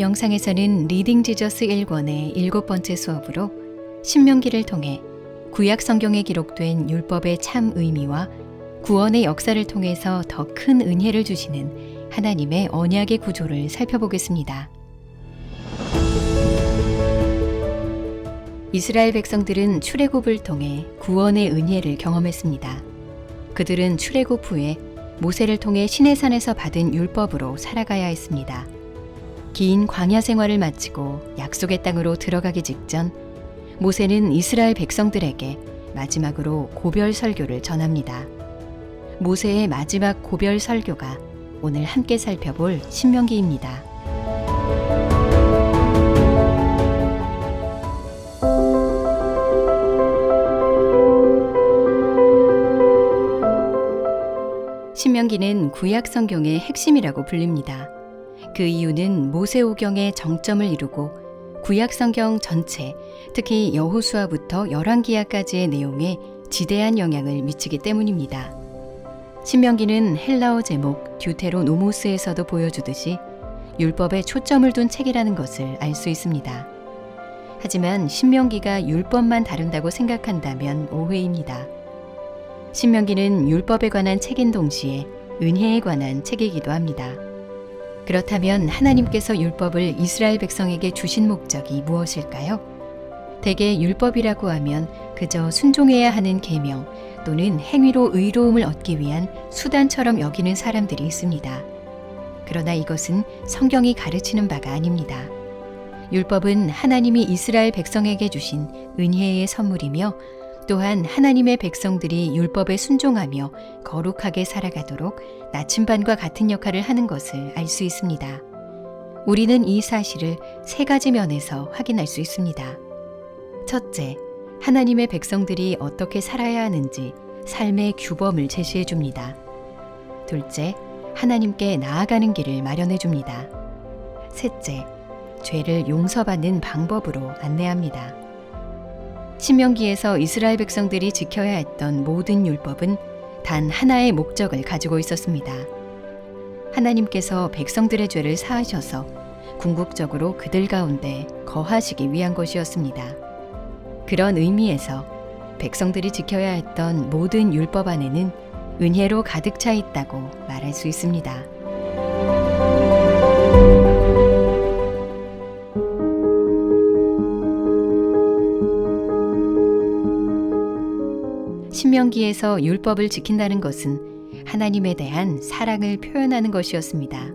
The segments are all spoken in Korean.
영상에서는 리딩 지저스 1권의 일곱 번째 수업으로 신명기를 통해 구약 성경에 기록된 율법의 참 의미와 구원의 역사를 통해서 더 큰 은혜를 주시는 하나님의 언약의 구조를 살펴보겠습니다. 이스라엘 백성들은 출애굽을 통해 구원의 은혜를 경험했습니다. 그들은 출애굽 후에 모세를 통해 시내산에서 받은 율법으로 살아가야 했습니다. 긴 광야 생활을 마치고 약속의 땅으로 들어가기 직전 모세는 이스라엘 백성들에게 마지막으로 고별 설교를 전합니다. 모세의 마지막 고별 설교가 오늘 함께 살펴볼 신명기입니다. 신명기는 구약 성경의 핵심이라고 불립니다. 그 이유는 모세오경의 정점을 이루고 구약 성경 전체, 특히 여호수아부터 열왕기하까지의 내용에 지대한 영향을 미치기 때문입니다. 신명기는 헬라어 제목 듀테로노모스에서도 보여주듯이 율법에 초점을 둔 책이라는 것을 알 수 있습니다. 하지만 신명기가 율법만 다룬다고 생각한다면 오해입니다. 신명기는 율법에 관한 책인 동시에 은혜에 관한 책이기도 합니다. 그렇다면 하나님께서 율법을 이스라엘 백성에게 주신 목적이 무엇일까요? 대개 율법이라고 하면 그저 순종해야 하는 계명 또는 행위로 의로움을 얻기 위한 수단처럼 여기는 사람들이 있습니다. 그러나 이것은 성경이 가르치는 바가 아닙니다. 율법은 하나님이 이스라엘 백성에게 주신 은혜의 선물이며 또한 하나님의 백성들이 율법에 순종하며 거룩하게 살아가도록 나침반과 같은 역할을 하는 것을 알 수 있습니다. 우리는 이 사실을 세 가지 면에서 확인할 수 있습니다. 첫째, 하나님의 백성들이 어떻게 살아야 하는지 삶의 규범을 제시해 줍니다. 둘째, 하나님께 나아가는 길을 마련해 줍니다. 셋째, 죄를 용서받는 방법으로 안내합니다. 신명기에서 이스라엘 백성들이 지켜야 했던 모든 율법은 단 하나의 목적을 가지고 있었습니다. 하나님께서 백성들의 죄를 사하셔서 궁극적으로 그들 가운데 거하시기 위한 것이었습니다. 그런 의미에서 백성들이 지켜야 했던 모든 율법 안에는 은혜로 가득 차 있다고 말할 수 있습니다. 신명기에서 율법을 지킨다는 것은 하나님에 대한 사랑을 표현하는 것이었습니다.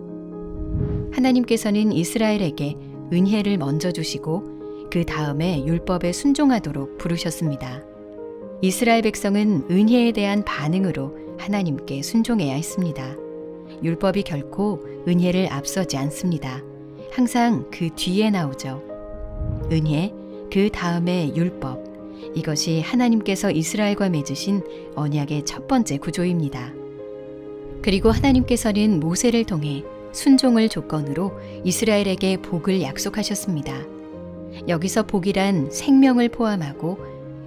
하나님께서는 이스라엘에게 은혜를 먼저 주시고 그 다음에 율법에 순종하도록 부르셨습니다. 이스라엘 백성은 은혜에 대한 반응으로 하나님께 순종해야 했습니다. 율법이 결코 은혜를 앞서지 않습니다. 항상 그 뒤에 나오죠. 은혜, 그 다음에 율법. 이것이 하나님께서 이스라엘과 맺으신 언약의 첫 번째 구조입니다. 그리고 하나님께서는 모세를 통해 순종을 조건으로 이스라엘에게 복을 약속하셨습니다. 여기서 복이란 생명을 포함하고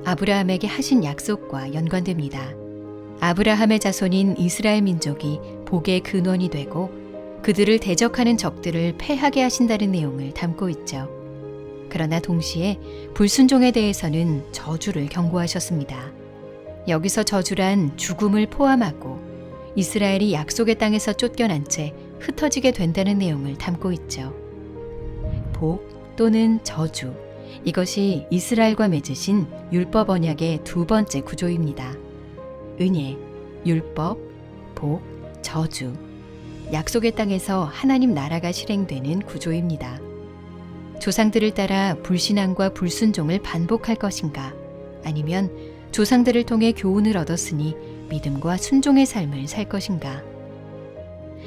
아브라함에게 하신 약속과 연관됩니다. 아브라함의 자손인 이스라엘 민족이 복의 근원이 되고 그들을 대적하는 적들을 패하게 하신다는 내용을 담고 있죠. 그러나 동시에 불순종에 대해서는 저주를 경고하셨습니다. 여기서 저주란 죽음을 포함하고 이스라엘이 약속의 땅에서 쫓겨난 채 흩어지게 된다는 내용을 담고 있죠. 복 또는 저주 이것이 이스라엘과 맺으신 율법 언약의 두 번째 구조입니다. 은혜, 율법, 복, 저주. 약속의 땅에서 하나님 나라가 실행되는 구조입니다. 조상들을 따라 불신앙과 불순종을 반복할 것인가? 아니면 조상들을 통해 교훈을 얻었으니 믿음과 순종의 삶을 살 것인가?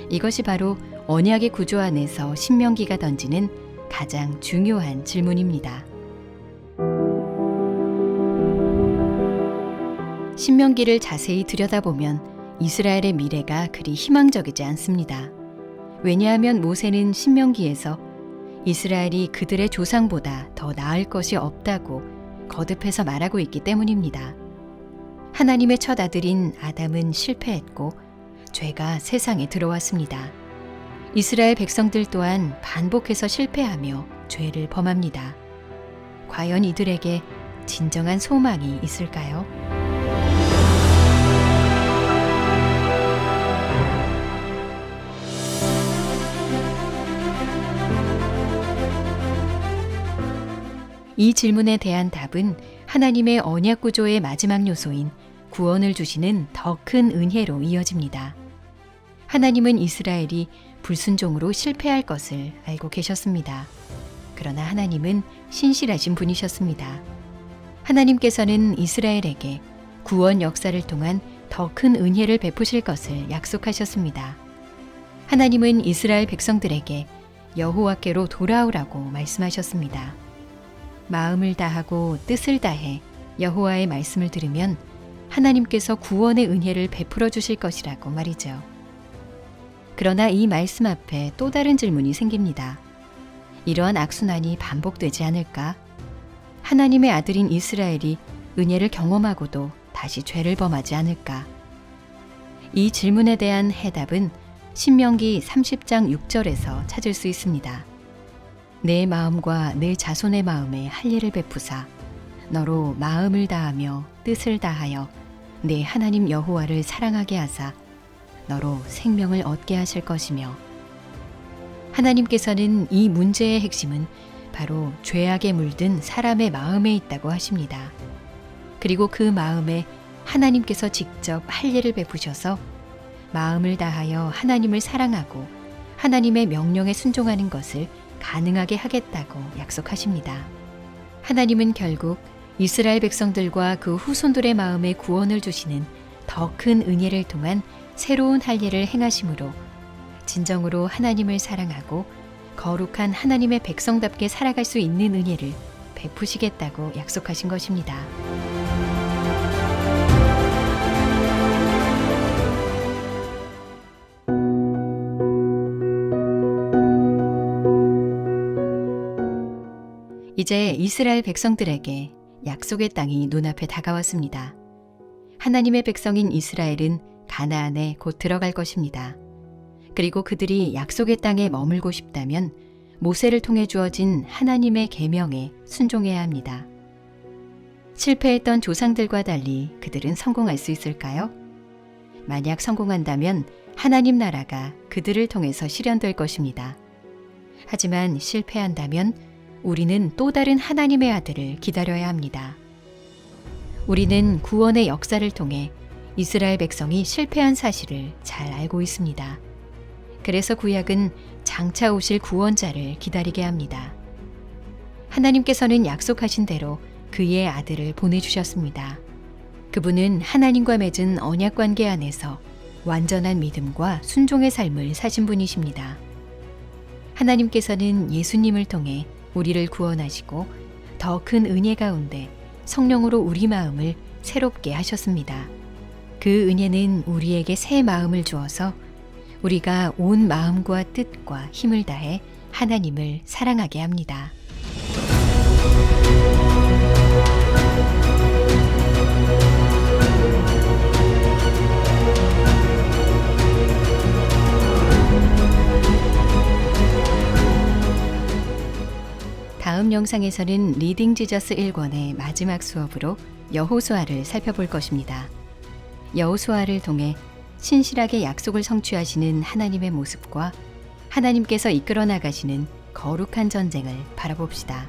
이것이 바로 언약의 구조 안에서 신명기가 던지는 가장 중요한 질문입니다. 신명기를 자세히 들여다보면 이스라엘의 미래가 그리 희망적이지 않습니다. 왜냐하면 모세는 신명기에서 이스라엘이 그들의 조상보다 더 나을 것이 없다고 거듭해서 말하고 있기 때문입니다. 하나님의 첫 아들인 아담은 실패했고 죄가 세상에 들어왔습니다. 이스라엘 백성들 또한 반복해서 실패하며 죄를 범합니다. 과연 이들에게 진정한 소망이 있을까요? 이 질문에 대한 답은 하나님의 언약 구조의 마지막 요소인 구원을 주시는 더 큰 은혜로 이어집니다. 하나님은 이스라엘이 불순종으로 실패할 것을 알고 계셨습니다. 그러나 하나님은 신실하신 분이셨습니다. 하나님께서는 이스라엘에게 구원 역사를 통한 더 큰 은혜를 베푸실 것을 약속하셨습니다. 하나님은 이스라엘 백성들에게 여호와께로 돌아오라고 말씀하셨습니다. 마음을 다하고 뜻을 다해 여호와의 말씀을 들으면 하나님께서 구원의 은혜를 베풀어 주실 것이라고 말이죠. 그러나 이 말씀 앞에 또 다른 질문이 생깁니다. 이러한 악순환이 반복되지 않을까? 하나님의 아들인 이스라엘이 은혜를 경험하고도 다시 죄를 범하지 않을까? 이 질문에 대한 해답은 신명기 30장 6절에서 찾을 수 있습니다. 내 마음과 내 자손의 마음에 할례를 베푸사. 너로 마음을 다하며 뜻을 다하여 내 하나님 여호와를 사랑하게 하사. 너로 생명을 얻게 하실 것이며. 하나님께서는 이 문제의 핵심은 바로 죄악에 물든 사람의 마음에 있다고 하십니다. 그리고 그 마음에 하나님께서 직접 할례를 베푸셔서 마음을 다하여 하나님을 사랑하고 하나님의 명령에 순종하는 것을 가능하게 하겠다고 약속하십니다. 하나님은 결국 이스라엘 백성들과 그 후손들의 마음에 구원을 주시는 더 큰 은혜를 통한 새로운 할례를 행하심으로 진정으로 하나님을 사랑하고 거룩한 하나님의 백성답게 살아갈 수 있는 은혜를 베푸시겠다고 약속하신 것입니다. 이제 이스라엘 백성들에게 약속의 땅이 눈앞에 다가왔습니다. 하나님의 백성인 이스라엘은 가나안에 곧 들어갈 것입니다. 그리고 그들이 약속의 땅에 머물고 싶다면 모세를 통해 주어진 하나님의 계명에 순종해야 합니다. 실패했던 조상들과 달리 그들은 성공할 수 있을까요? 만약 성공한다면 하나님 나라가 그들을 통해서 실현될 것입니다. 하지만 실패한다면 우리는 또 다른 하나님의 아들을 기다려야 합니다. 우리는 구원의 역사를 통해 이스라엘 백성이 실패한 사실을 잘 알고 있습니다. 그래서 구약은 장차 오실 구원자를 기다리게 합니다. 하나님께서는 약속하신 대로 그의 아들을 보내주셨습니다. 그분은 하나님과 맺은 언약 관계 안에서 완전한 믿음과 순종의 삶을 사신 분이십니다. 하나님께서는 예수님을 통해 우리를 구원하시고 더 큰 은혜 가운데 성령으로 우리 마음을 새롭게 하셨습니다. 그 은혜는 우리에게 새 마음을 주어서 우리가 온 마음과 뜻과 힘을 다해 하나님을 사랑하게 합니다. 다음 영상에서는 리딩 지저스 1권의 마지막 수업으로 여호수아를 살펴볼 것입니다. 여호수아를 통해 신실하게 약속을 성취하시는 하나님의 모습과 하나님께서 이끌어 나가시는 거룩한 전쟁을 바라봅시다.